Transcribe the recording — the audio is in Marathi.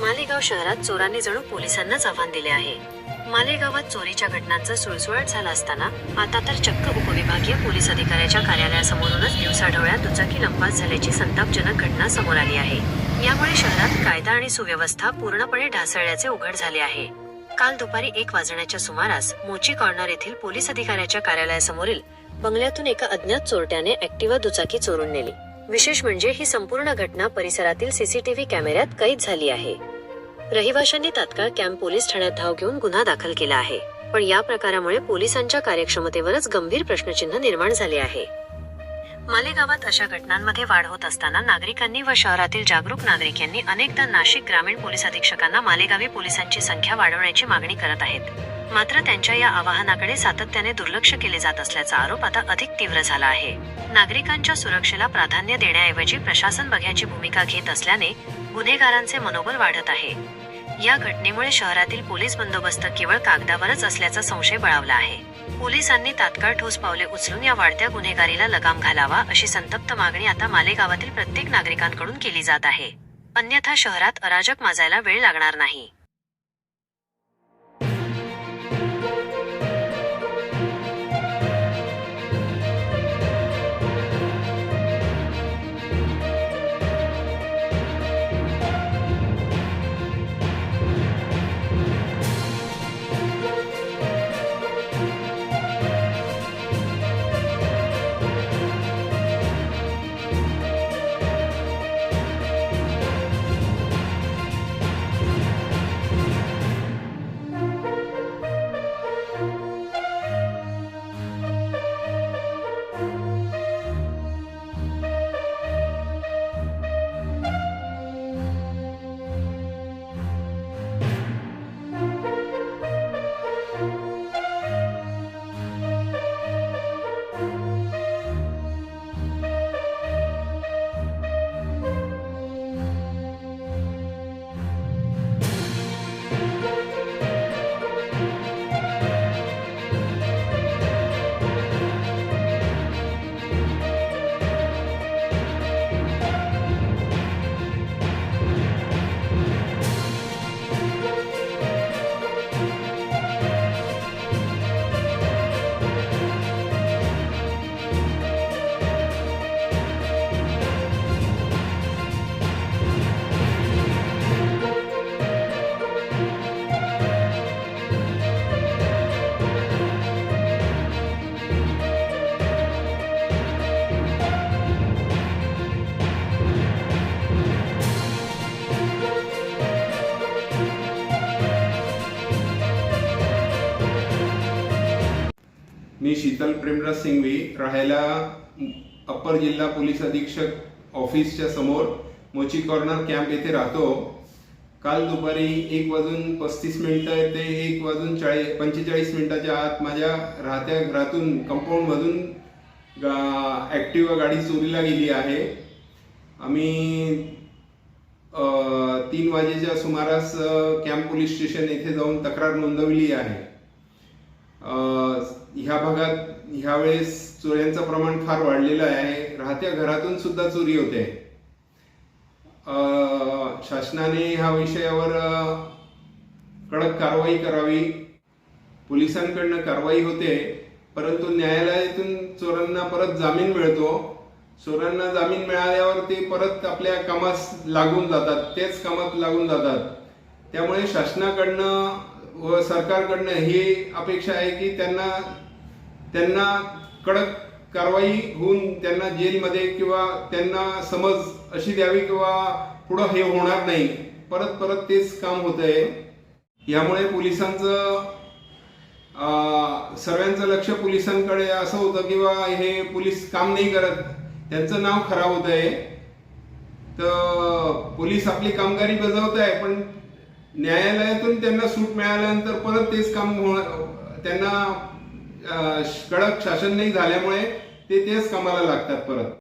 मालेगाव शहरात चोरांनी जणू पोलिसांनाच आव्हान दिले आहे. मालेगावात चोरीच्या घटनांचा सुळसुळाट झाला असताना आता तर चक्क उपविभागीय पोलीस अधिकाऱ्याच्या कार्यालयासमोरूनच दिवसाढवळ्यात दुचाकी लंपास झाल्याची संतापजनक घटना समोर आली आहे. यामुळे शहरात कायदा आणि सुव्यवस्था पूर्णपणे ढासळल्याचे उघड झाले आहे. काल दुपारी एक वाजण्याच्या सुमारास मोची कॉर्नर येथील पोलीस अधिकाऱ्याच्या कार्यालयासमोरील बंगल्यातून एका अज्ञात चोरट्याने ऍक्टिव्हा दुचाकी चोरून नेली. विशेष म्हणजे ही संपूर्ण घटना परिसरातील सीसीटीव्ही कॅमेऱ्यात कैद झाली आहे. रहिवाशांनी तात्काळ कॅम्प पोलीस ठाण्यात धाव घेऊन गुन्हा दाखल केला आहे. पण या प्रकारामुळे पोलिसांच्या कार्यक्षमतेवरच गंभीर प्रश्नचिन्ह निर्माण झाले आहे. मालेगावात अशा घटनांमध्ये वाढ होत असताना नागरिकांनी व शहरातील जागरूक नागरिक यांनी अनेकदा नाशिक ग्रामीण पोलीस अधीक्षकांना मालेगावी पोलिसांची संख्या वाढवण्याची मागणी करत आहेत. मात्र त्यांच्या या आवाहनाकडे सातत्याने दुर्लक्ष केले जात असल्याचा आरोप आता अधिक तीव्र झाला आहे. नागरिकांच्या सुरक्षेला प्राधान्य देण्याऐवजी प्रशासन बघ्याची भूमिका घेत असल्याने गुन्हेगारांचे मनोबल वाढत आहे. या घटनेमुळे शहरातील पोलीस बंदोबस्त केवळ कागदावरच असल्याचा संशय बळावला आहे. पोलिसांनी तात्काळ ठोस पावले उचलून या वाढत्या गुन्हेगारीला लगाम घालावा अशी संतप्त मागणी आता मालेगावातील प्रत्येक नागरिकांकडून केली जात आहे. अन्यथा शहरात अराजक माजायला वेळ लागणार नाही. मी शीतल प्रेमराज सिंघवी राहायला अप्पर जिल्हा पोलीस अधीक्षक ऑफिसच्या समोर मोची कॉर्नर कॅम्प येथे राहतो. काल दुपारी एक वाजून पस्तीस मिनिटं ते एक वाजून चाळीस पंचेचाळीस मिनिटाच्या आत माझ्या राहत्या घरातून कंपाऊंडमधून गा ॲक्टिवा गाडी चोरीला गेली आहे. आम्ही तीन वाजेच्या सुमारास कॅम्प पोलीस स्टेशन येथे जाऊन तक्रार नोंदवली आहे. ह्या भागात ह्यावेळेस चोऱ्यांचं प्रमाण फार वाढलेलं आहे. राहत्या घरातून सुद्धा चोरी होते. शासनाने ह्या विषयावर कडक कारवाई करावी. पोलिसांकडनं कारवाई होते. परंतु न्यायालयातून चोरांना परत जामीन मिळतो. चोरांना जामीन मिळाल्यावर ते परत आपल्या कामास लागून जातात. तेच कामात लागून जातात. त्यामुळे शासनाकडनं व सरकारकडनं ही अपेक्षा आहे की त्यांना त्यांना कडक कारवाई होऊन त्यांना जेलमध्ये किंवा त्यांना समज अशी द्यावी किंवा पुढं हे होणार नाही. परत परत तेच काम होत आहे. यामुळे पोलिसांचं सर्वांचं लक्ष पोलिसांकडे असं होतं किंवा हे पोलीस काम नाही करत. त्यांचं नाव खराब होत आहे तर पोलीस आपली कामगारी बजावत आहे पण न्यायालयातून त्यांना सूट मिळाल्यानंतर परत तेच काम त्यांना कडक शासन नाही झाल्यामुळे ते तेच कामाला लागतात परत.